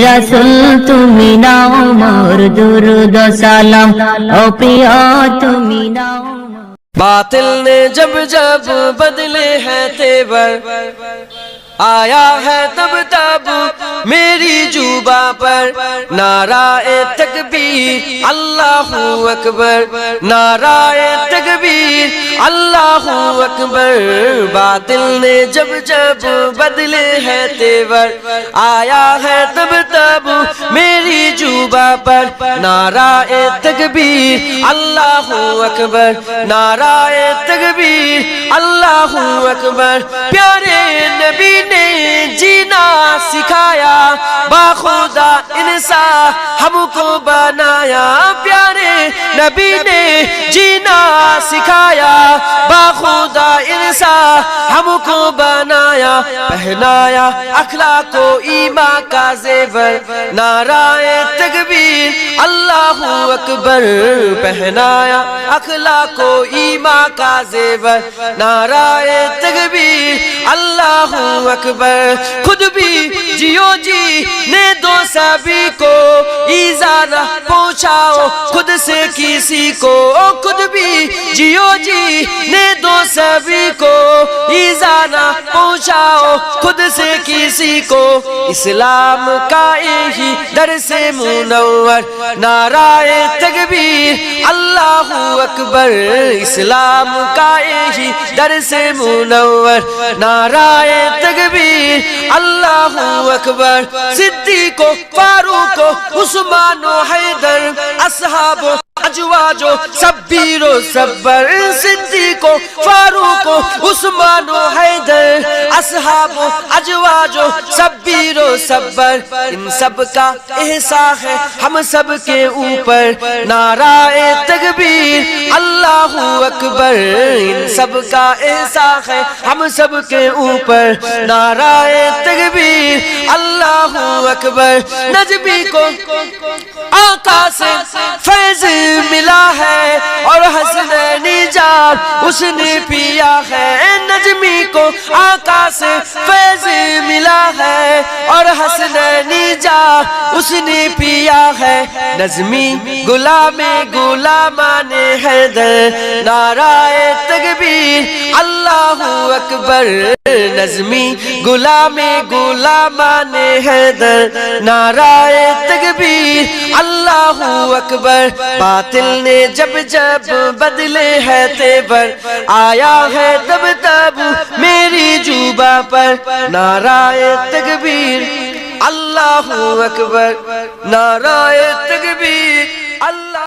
রসুল তুমি নাও মোর দুরুদ সালাম ও প্রিয় তুমি নাও باطل نے جب جب بدلے ہیں تیور آیا ہے تب تب میری جوبا پر نعرہ تکبیر اللہ اکبر نعرہ تکبیر اللہ اکبر باطل نے جب جب بدلے ہیں تیور آیا ہے تب تب میری جوبا پر نعرہ تکبیر اللہ اکبر نعرہ تکبیر اللہ اکبر پیارے نبی نے جینا سکھایا خدا انسان ہم کو بنایا، پیارے نبی نے جینا سکھایا۔ باخدا انسان ہم کو بنایا، پہنایا اخلاق و ایمان کا زیور۔ نعرہ تکبیر اللہ اکبر پہنایا اخلاق کو ایمان کا زیور، نعرہ تکبیر، اللہ اکبر خود بھی جیو جی نے دو سبھی کو ایزان پہنچاؤ خود سے کسی کو خود بھی جیو جی نے دو سبھی کو ایزان پہنچاؤ خود سے کسی کو، اسلام کا ہی در سے منور نعرہ تکبیر اللہ اکبر اسلام کا ہی در سے منور نعرہ تکبیر اللہ اکبر صدیق و فاروق و عثمان و سبیر و صبر صدیق و فاروق و عثمان و حیدر، اصحاب و اجواج و سبیر و صبر ان سب کا احساس ہے ہم سب کے اوپر، نعرہ تکبیر، اللہ اکبر، ان سب کا احساس ہے ہم سب کے اوپر، نعرہ تکبیر، اللہ اکبر نجبی کو آقا سے فیض ملا ہے اور حسن جاب اس نے پیا ہے۔ نجمی کو آقا سے فیض ملا ہے اور حسن جاب اس نے پیا ہے۔ نظمی غلام غلامان حیدر نعرہ تکبیر اللہ اکبر نظمی غلام غلامان حیدر نعرہ تکبیر اللہ اکبر باطل نے جب جب بدلے ہے تیبر آیا ہے تب تب میری جوبا پر نعرہ تکبیر اللہ اکبر نعرہ تکبیر